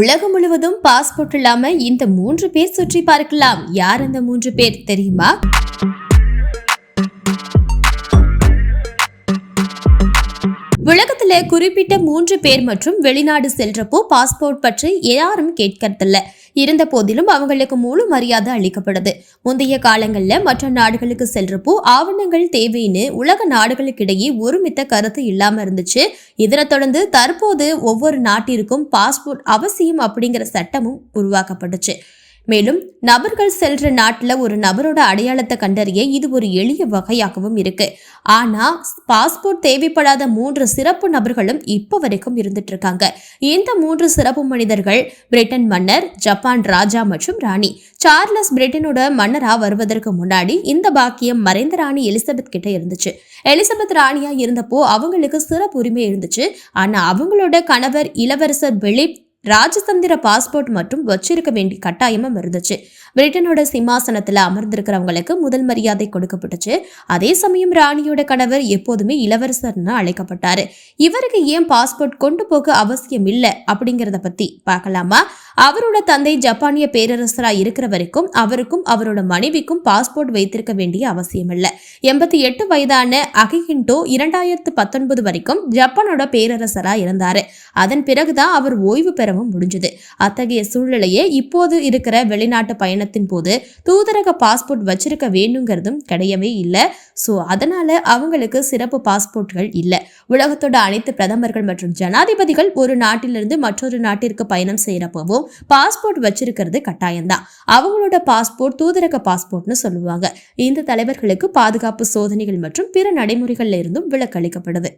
உலகம் முழுவதும் பாஸ்போர்ட் இல்லாம இந்த மூன்று பேர் சுற்றி பார்க்கலாம். யார் அந்த மூன்று பேர் தெரியுமா? உலகத்துல குறிப்பிட்ட மூன்று பேர் மற்றும் வெளிநாடு செல்றப்போ பாஸ்போர்ட் பற்றி யாரும் கேட்கறதில்ல. இருந்த போதிலும் அவங்களுக்கு முழு மரியாதை அளிக்கப்படுது. முந்தைய காலங்களில் மற்ற நாடுகளுக்கு செல்றப்போ ஆவணங்கள் தேவைன்னு உலக நாடுகளுக்கிடையே ஒருமித்த கருத்து இல்லாம இருந்துச்சு. இதனை தொடர்ந்து தற்போது ஒவ்வொரு நாட்டிற்கும் பாஸ்போர்ட் அவசியம் அப்படிங்கிற சட்டமும் உருவாக்கப்பட்டுச்சு. மேலும் நபர்கள் செல்ற நாட்டில் ஒரு நபரோட அடையாளத்தை கண்டறிய இது ஒரு எளிய வகையாகவும் இருக்கு. ஆனா பாஸ்போர்ட் தேவைப்படாத மூன்று சிறப்பு நபர்களும் இப்போ வரைக்கும் இருந்துட்டு இருக்காங்க இந்த மூன்று சிறப்பு மனிதர்கள் பிரிட்டன் மன்னர் ஜப்பான் ராஜா மற்றும் ராணி. சார்லஸ் பிரிட்டனோட மன்னரா வருவதற்கு முன்னாடி இந்த பாக்கியம் மறைந்த ராணி எலிசபெத் கிட்ட இருந்துச்சு. எலிசபெத் ராணியா இருந்தப்போ அவங்களுக்கு சிறப்பு உரிமை இருந்துச்சு. ஆனா அவங்களோட கணவர் இளவரசர் பிலிப் ராஜதந்திர பாஸ்போர்ட் மற்றும் வச்சிருக்க வேண்டிய கட்டாயமும் இருந்துச்சு பிரிட்டனோட சிம்மாசனத்துல அமர்ந்திருக்கிறவங்களுக்கு முதல் மரியாதை கொடுக்கப்பட்டுச்சு. அதே சமயம் ராணியோட கணவர் எப்போதுமே இளவரசர்னு அழைக்கப்பட்டாரு. இவருக்கு ஏன் பாஸ்போர்ட் கொண்டு போக அவசியம் இல்லை அப்படிங்கறத பத்தி பார்க்கலாமா? அவரோட தந்தை ஜப்பானிய பேரரசரா இருக்கிற வரைக்கும் அவருக்கும் அவரோட மனைவிக்கும் பாஸ்போர்ட் வைத்திருக்க வேண்டிய அவசியம் இல்லை. எண்பத்தி எட்டு வயதான அகிகின்டோ இரண்டாயிரத்து பத்தொன்பது வரைக்கும் ஜப்பானோட பேரரசரா இருந்தாரு. அதன் பிறகுதான் அவர் ஓய்வு பெற பெறவும் முடிஞ்சது. அத்தகைய சூழ்நிலையே இப்போது இருக்கிற வெளிநாட்டு பயணத்தின் போது தூதரக பாஸ்போர்ட் வச்சிருக்க வேணுங்கிறதும் கிடையவே இல்லை. ஸோ அதனால அவங்களுக்கு சிறப்பு பாஸ்போர்ட்கள் இல்லை. உலகத்தோட அனைத்து பிரதமர்கள் மற்றும் ஜனாதிபதிகள் ஒரு நாட்டிலிருந்து மற்றொரு நாட்டிற்கு பயணம் செய்யறப்பவும் பாஸ்போர்ட் வச்சிருக்கிறது கட்டாயம்தான். அவங்களோட பாஸ்போர்ட் தூதரக பாஸ்போர்ட்னு சொல்லுவாங்க. இந்த தலைவர்களுக்கு பாதுகாப்பு சோதனைகள் மற்றும் பிற நடைமுறைகள்ல இருந்தும் விலக்களிக்கப்படுது